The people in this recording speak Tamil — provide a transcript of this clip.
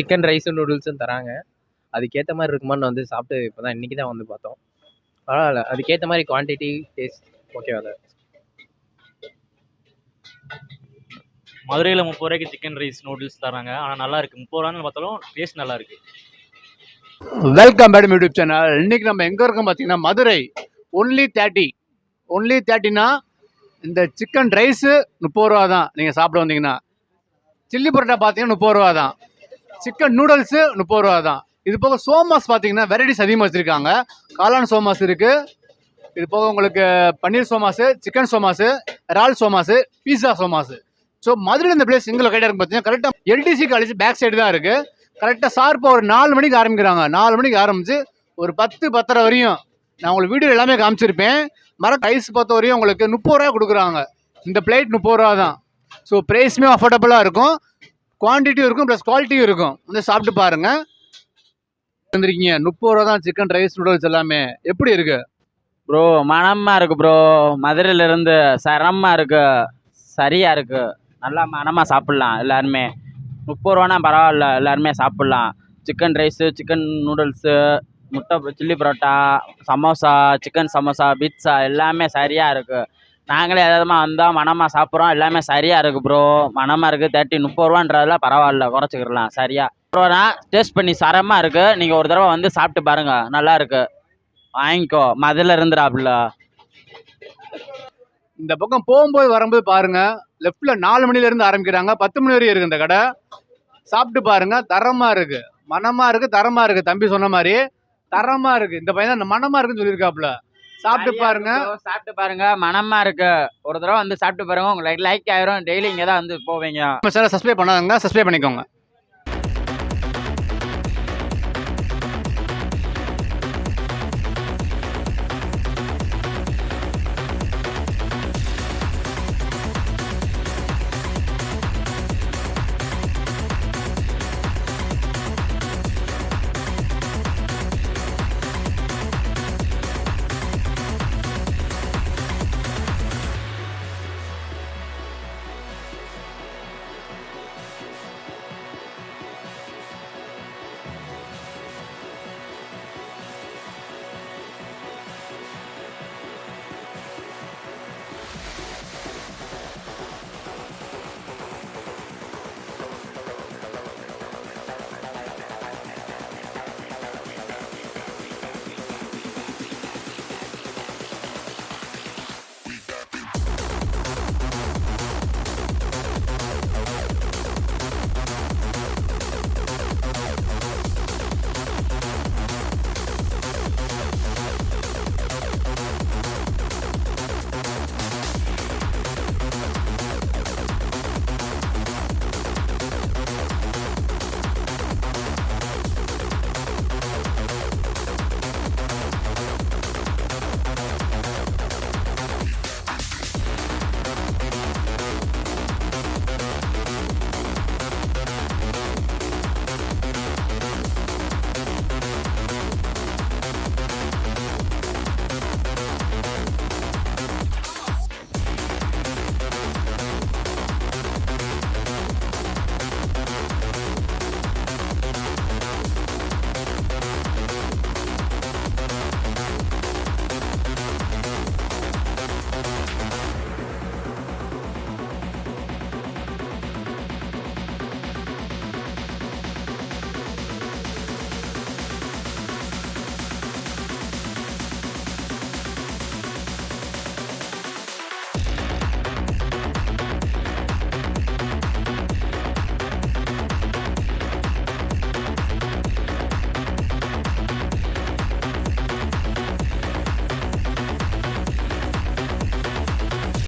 சிக்கன் ரைஸும் நூடுல்ஸும் தராங்க. அதுக்கேற்ற மாதிரி இருக்குமான்னு வந்து சாப்பிட்டு இப்போ தான் இன்றைக்கி தான் வந்து பார்த்தோம். பரவாயில்ல. அதுக்கேற்ற மாதிரி குவான்டிட்டி டேஸ்ட் ஓகேவா தான் மதுரையில் முப்பது ரூபாய்க்கு சிக்கன் ரைஸ் நூடுல்ஸ் தராங்க. ஆனால் நல்லா இருக்கு. முப்பது ரூபான்னு பார்த்தாலும் டேஸ்ட் நல்லா இருக்கு. வெல்கம் மேடம் யூடியூப் சேனல் இன்னைக்கு நம்ம எங்கே இருக்கோம் பார்த்தீங்கன்னா மதுரை. ஒன்லி தேர்ட்டி ஒன்லி தேர்ட்டினா இந்த சிக்கன் ரைஸு முப்பது ரூபா தான் நீங்கள் சாப்பிட வந்தீங்கன்னா. சில்லி பரோட்டா பார்த்தீங்கன்னா முப்பது ரூபா தான் சிக்கன் நூடுல்ஸு முப்பது ரூபா தான். இது போக சோமாஸ் பார்த்தீங்கன்னா வெரைட்டிஸ் அதிகமாக வச்சுருக்காங்க. காளான் சோமாஸ் இருக்குது இது போக உங்களுக்கு பன்னீர் சோமாஸு சிக்கன் சோமாஸு இறால் சோமாஸு பீஸா சோமாஸு. ஸோ மதுரையில் இந்த பிளேஸ் எங்கே லொக்கேட்டாக இருக்கு பார்த்தீங்கன்னா கரெக்டாக எல்டிசி காலேஜ் பேக் சைடு தான் இருக்குது கரெக்டாக ஷார்ப்பாக ஒரு நாலு மணிக்கு ஆரம்பிக்கிறாங்க. நாலு மணிக்கு ஆரம்பித்து ஒரு பத்து பத்தரை வரையும் நான் உங்களுக்கு வீடியோ எல்லாமே காமிச்சிருப்பேன். மர ஐஸ் பொறுத்த வரையும் உங்களுக்கு முப்பது ரூபா கொடுக்குறாங்க. இந்த பிளேட் முப்பது ரூபா தான். ஸோ ப்ரைஸுமே அஃபோர்டபுளாக இருக்கும். குவான்டிட்டியும் இருக்கும் ப்ளஸ் குவாலிட்டியும் இருக்கும். வந்து சாப்பிட்டு பாருங்கள் வந்துருக்கீங்க. முப்பது ரூபா தான் சிக்கன் ரைஸ் நூடுல்ஸ் எல்லாமே. எப்படி இருக்கு? ப்ரோ மனமாக இருக்கு ப்ரோ மதுரையிலேருந்து சரமாக இருக்கு. சரியாக இருக்கு. நல்லா மனமாக சாப்பிட்லாம் எல்லாருமே. முப்பது ரூபானா பரவாயில்ல எல்லாருமே சாப்பிட்லாம். சிக்கன் ரைஸு சிக்கன் நூடுல்ஸு முட்டை chilli parotta samosa chicken samosa pizza எல்லாமே சரியாக இருக்குது நாங்களே எதாவதுமா வந்தால் மனமாக சாப்பிட்றோம். எல்லாமே சரியாக இருக்குது ப்ரோ மனமாக இருக்குது தேர்ட்டி முப்பது ரூபான்றதுல பரவாயில்ல. குறைச்சிக்கிடலாம். சரியாக ப்ரோனா டேஸ்ட் பண்ணி சரமாக இருக்குது நீங்கள் ஒரு தடவை வந்து சாப்பிட்டு பாருங்கள் நல்லா இருக்குது வாங்கிக்கோ. மதில் இருந்துடாப்புல. இந்த பக்கம் போகும்போது வரும்போது பாருங்க. லெஃப்ட்ல நாலு மணில இருந்து ஆரம்பிக்கிறாங்க. பத்து மணி வரையும் இருக்கு இந்த கடை. சாப்பிட்டு பாருங்க. தரமா இருக்கு. மனமா இருக்கு தரமா இருக்கு. தம்பி சொன்ன மாதிரி தரமா இருக்கு. இந்த பையன் தான் மனமா இருக்குன்னு சொல்லியிருக்காப்புல. சாப்பிட்டு பாருங்க. சாப்பிட்டு பாருங்க. மனமா இருக்கு. ஒரு தடவை வந்து சாப்பிட்டு பாருங்க. உங்களுக்கு லைக் ஆயிரும். டெய்லி இங்க தான் வந்து போவீங்க. சப்ஸ்கிரைப் பண்ணாதவங்க சப்ஸ்கிரைப் பண்ணிக்கோங்க.